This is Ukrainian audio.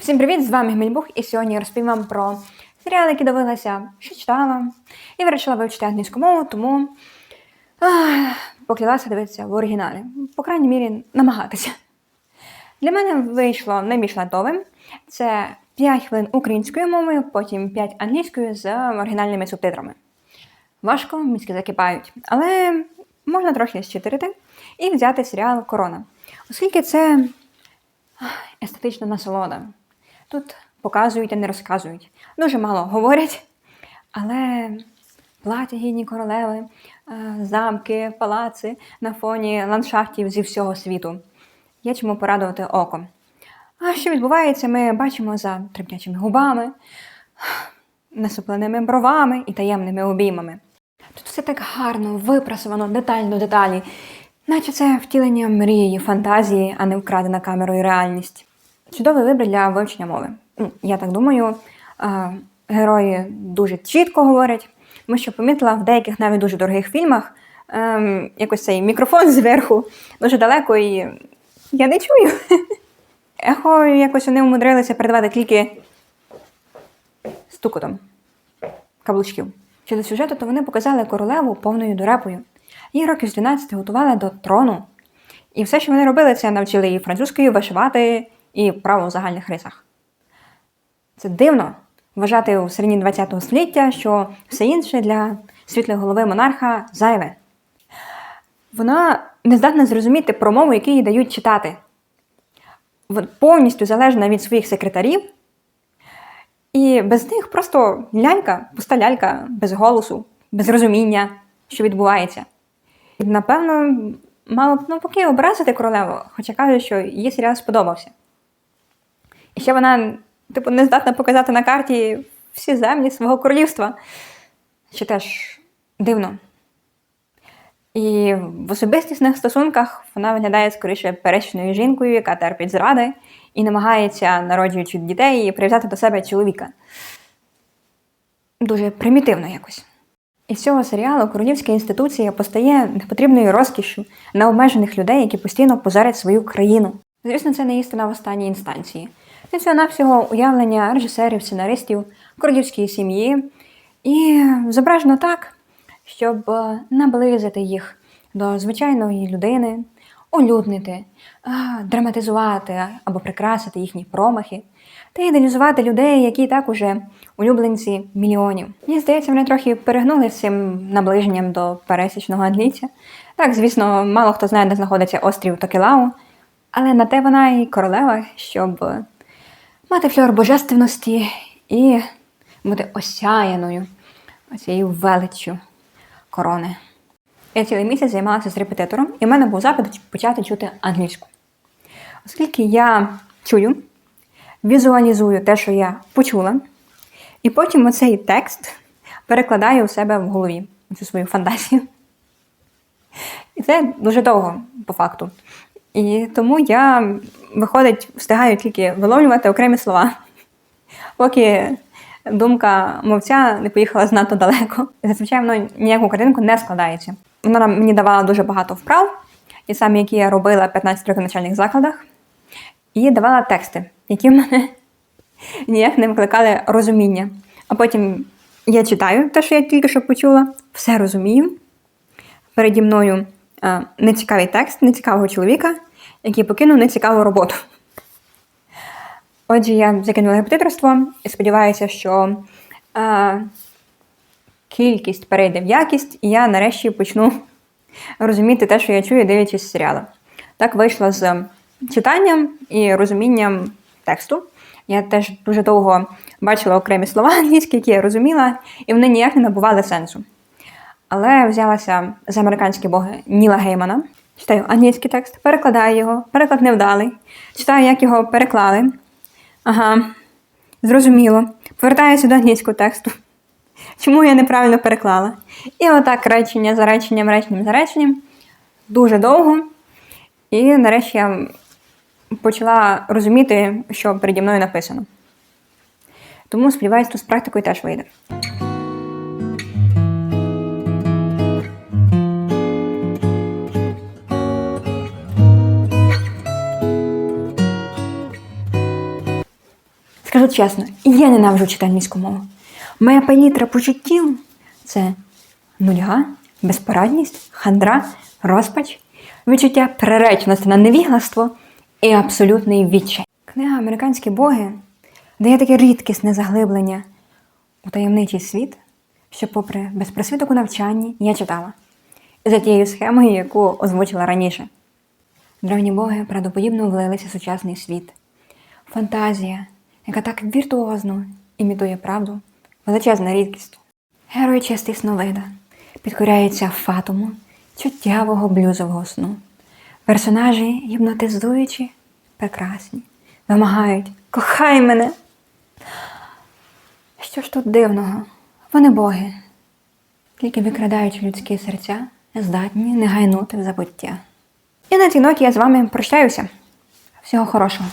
Всім привіт! З вами Гмельбух, і сьогодні я розповім вам про серіали, які дивилася, що читала. І вирішила вивчити англійську мову, тому ах, поклялася дивитися в оригіналі. По крайній мірі, намагатися. Для мене вийшло найбільш лайтовим. Це 5 хвилин українською мовою, потім 5 англійською з оригінальними субтитрами. Важко, мізки закипають, але можна трохи щитирити і взяти серіал Корона. Оскільки це естетична насолода. Тут показують, а не розказують. Дуже мало говорять, але плаття гідні королеви, е, замки, палаци на фоні ландшафтів зі всього світу. Є чому порадувати око. А що відбувається, ми бачимо за тремтячими губами, насупленими бровами і таємними обіймами. Тут все так гарно, випрасовано, детально деталі, наче це втілення мрії, фантазії, а не вкрадена камерою реальність. Чудовий вибір для вивчення мови. Я так думаю, герої дуже чітко говорять, тому що помітила в деяких навіть дуже дорогих фільмах ем, якось цей мікрофон зверху дуже далеко і я не чую. Ехо якось вони умудрилися передавати тільки стукотом каблучків. Щодо сюжету, то вони показали королеву повною дурепою. Її років з 12 готували до трону. І все, що вони робили, це навчили її французькою вишивати і право у загальних рисах. Це дивно вважати у середині ХХ століття, що все інше для світлої голови монарха зайве. Вона не здатна зрозуміти промову, які їй дають читати. Повністю залежна від своїх секретарів, і без них просто лялька, пуста лялька, без голосу, без розуміння, що відбувається. Напевно, мало б навпаки образити королеву, хоча кажуть, що їй серіал сподобався. І ще вона, типу, не здатна показати на карті всі землі свого королівства, що теж дивно. І в особистісних стосунках вона виглядає скоріше перечною жінкою, яка терпить зради і намагається, народжуючи дітей, прив'язати до себе чоловіка. Дуже примітивно якось. Із цього серіалу королівська інституція постає непотрібною розкішшю на обмежених людей, які постійно позарять свою країну. Звісно, це не істина в останній інстанції. Це всього навсього уявлення режисерів, сценаристів, королівської сім'ї. І зображено так, щоб наблизити їх до звичайної людини, улюднити, драматизувати або прикрасити їхні промахи та ідеалізувати людей, які так уже улюбленці мільйонів. Мені здається, вони трохи перегнули з цим наближенням до пересічного англійця. Так, звісно, мало хто знає, де знаходиться острів Токелау, але на те вона і королева, щоб мати фльор божественності і бути осяяною оцією величчю корони. Я цілий місяць займалася з репетитором, і в мене був запит почати чути англійську. Оскільки я чую, візуалізую те, що я почула, і потім оцей текст перекладаю у себе в голові, цю свою фантазію. І це дуже довго, по факту. І тому я, виходить, встигаю тільки виловлювати окремі слова, поки думка мовця не поїхала знато далеко. Зазвичай воно ніяку картинку не складається. Вона мені давала дуже багато вправ, ті самі, які я робила 15 років в навчальних закладах, і давала тексти, які в мене ніяк не викликали розуміння. А потім я читаю те, що я тільки що почула, все розумію. Переді мною е, нецікавий текст, нецікавого чоловіка, який покинув нецікаву роботу. Отже, я закинула репетиторство і сподіваюся, що е, кількість перейде в якість, і я нарешті почну розуміти те, що я чую, дивлячись серіали. Так вийшло з читанням і розумінням тексту. Я теж дуже довго бачила окремі слова англійські, які я розуміла, і вони ніяк не набували сенсу. Але взялася з американські боги Ніла Геймана, читаю англійський текст, перекладаю його, переклад невдалий, читаю, як його переклали. Ага, зрозуміло. Повертаюся до англійського тексту. Чому я неправильно переклала? І отак речення за реченням, реченням за реченням. Дуже довго. І нарешті я почала розуміти, що переді мною написано. Тому сподіваюся, тут з практикою теж вийде. Скажу чесно, я ненавиджу читати англійську мову. Моя палітра почуттів це нульга, безпорадність, хандра, розпач, відчуття приреченості на невігластво і абсолютний відчай. Книга Американські боги дає таке рідкісне заглиблення у таємничий світ, що, попри безпросвіток у навчанні, я читала за тією схемою, яку озвучила раніше. Древні боги правдоподібно влилися в сучасний світ. Фантазія, яка так віртуозно імітує правду, величезна рідкість. Герой чистий сновида підкоряється фатуму чуттєвого блюзового сну. Персонажі гіпнотизуючі, прекрасні, вимагають кохай мене. Що ж тут дивного? Вони боги, тільки викрадаючи людські серця, здатні не гайнути в забуття. І на цій ноті я з вами прощаюся. Всього хорошого.